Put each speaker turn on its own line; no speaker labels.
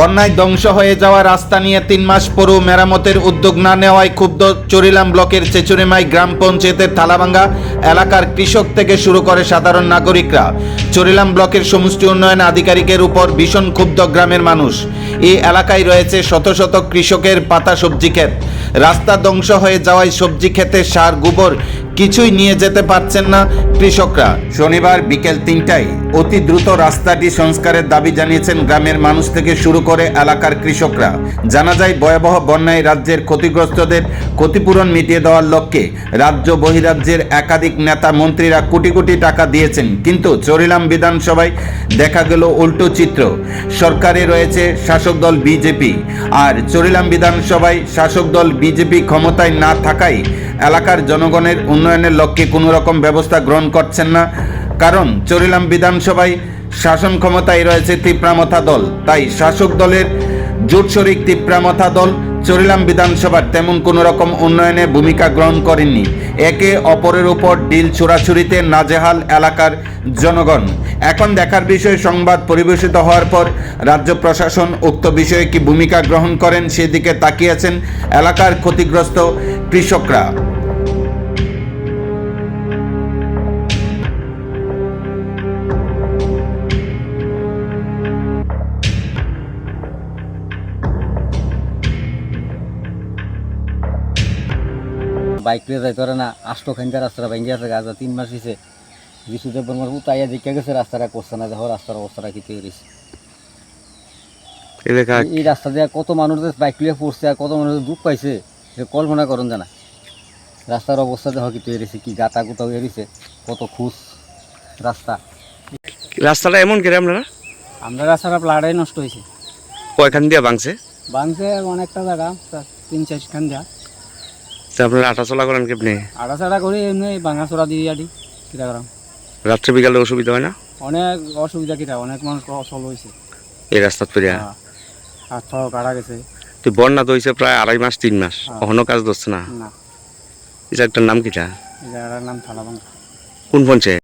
বন্যায় ধ্বংস হয়ে যাওয়া রাস্তা নিয়ে তিন মাস পরও মেরামতের উদ্যোগ না নেওয়ায় ক্ষুব্ধ চরিলাম ব্লকের চেচুরিমাই গ্রাম পঞ্চায়েতের থালাভাঙ্গা এলাকার কৃষক থেকে শুরু করে সাধারণ নাগরিকরা। চরিলাম ব্লকের সমষ্টি উন্নয়ন আধিকারিকের উপর ভীষণ ক্ষুব্ধ গ্রামের মানুষ। এই এলাকায় রয়েছে শত শত কৃষকের পাতা সবজি ক্ষেত। রাস্তা ধ্বংস হয়ে যাওয়ায় সবজি ক্ষেতের সার গোবর কিছুই নিয়ে যেতে পারছেন না কৃষকরা। শনিবার বিকেল তিনটায় অতি দ্রুত রাস্তাটি সংস্কারের দাবি জানিয়েছেন গ্রামের মানুষ থেকে শুরু করে এলাকার কৃষকরা। জানা যায়, ভয়াবহ বন্যায় রাজ্যের ক্ষতিগ্রস্তদের ক্ষতিপূরণ মিটিয়ে দেওয়ার লক্ষ্যে রাজ্য বহিরাজ্যের একাধিক নেতা মন্ত্রীরা কোটি কোটি টাকা দিয়েছেন। কিন্তু চরিলাম বিধানসভায় দেখা গেল উল্টো চিত্র। সরকারে রয়েছে শাসক দল বিজেপি আর চরিলাম বিধানসভায় শাসক দল বিজেপি ক্ষমতায় না থাকায় এলাকার জনগণের উন্নয়নের লক্ষ্যে কোনো রকম ব্যবস্থা গ্রহণ করছেন না। কারণ চরিলাম বিধানসভায় শাসন ক্ষমতায় রয়েছে তীব্রামথা দল। তাই শাসক দলের জোট শরিক তীব্রামথা দল চরিলাম বিধানসভার তেমন কোনো রকম উন্নয়নে ভূমিকা গ্রহণ করেননি। একে অপরের উপর ডিল ছোড়াছুরিতে নাজেহাল এলাকার জনগণ। এখন দেখার বিষয়, সংবাদ পরিবেশিত হওয়ার পর রাজ্য প্রশাসন উক্ত বিষয়ে কি ভূমিকা গ্রহণ করেন সেদিকে তাকিয়েছেন এলাকার ক্ষতিগ্রস্ত কৃষকরা।
বাইক লিয়ে যাইতে পারে না আষ্ট খানকা রাস্তাটা ভেঙে আছে গাছ তিন মাস হয়েছে কিছুতে পর উতাইয়া দেখে গেছে রাস্তাটা করছে না দেখো রাস্তার অবস্থাটা কি তৈরি এই রাস্তা দিয়ে কত মানুষদের বাইক লিয়ে পড়ছে আর কত মানুষের দুঃখ পাইছে সে কল্পনা করুন জানা। রাস্তার অবস্থা দেখো কি তৈরি কি গাতা গুতা হয়ে কত খুশ রাস্তা।
রাস্তাটা এমন করে আপনারা?
আমরা রাস্তাটা প্লাড়াই নষ্ট হয়েছে
কয়খান দিয়ে ভাঙছে?
বাংছে অনেকটা জায়গা তিন চারখান যা
তা আপনারা আটা চলা করেন কেমনি?
আড়াচাড়া করে এমনি ভাঙাচোরা দিয়ে আদি কিটা করাম।
রাত্রে বিকালে অসুবিধা হয় না?
অনেক অসুবিধা কিটা অনেক মানুষ অসল হয়েছে
এই রাস্তাত পেরিয়া
হ্যাঁ। হাত কাটা গেছে।
তো বন্যা তো হয়েছে প্রায় আড়াই মাস তিন মাস।
হ্যাঁ।
কখনো কাজ ধরছে না?
না।
এটা একটার নাম কিটা
জায়গাটার নাম থালাবাঙ্গা
কোন পঞ্চায়েত?